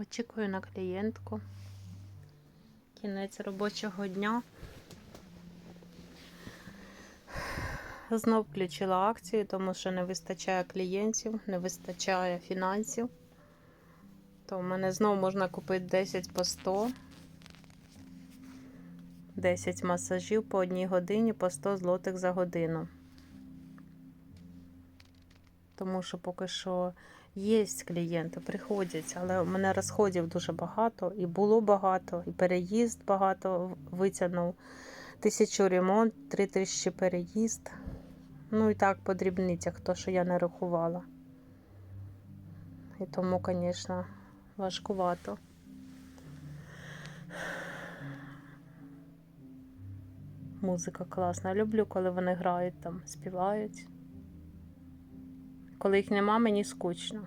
Очікую на клієнтку. Кінець робочого дня. Знов включила акцію, тому що не вистачає клієнтів, не вистачає фінансів. То в мене знов можна купити 10 по 100. 10 масажів по одній годині по 100 злотих за годину. Тому що поки що є клієнти, приходять, але у мене розходів дуже багато, і було багато, і переїзд багато витягнув. Тисячу ремонт, три тисячі переїзд. Ну і так по дрібницях, то, що я не рахувала. І тому, звісно, важкувато. Музика класна. Люблю, коли вони грають там, співають. Коли їх нема, мені скучно.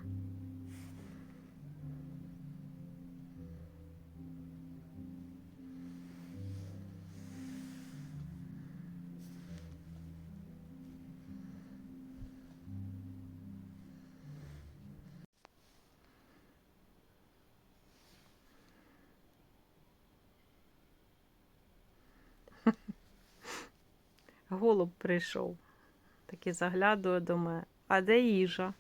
Голуб прийшов. Такий заглядує, думає, а де їжа?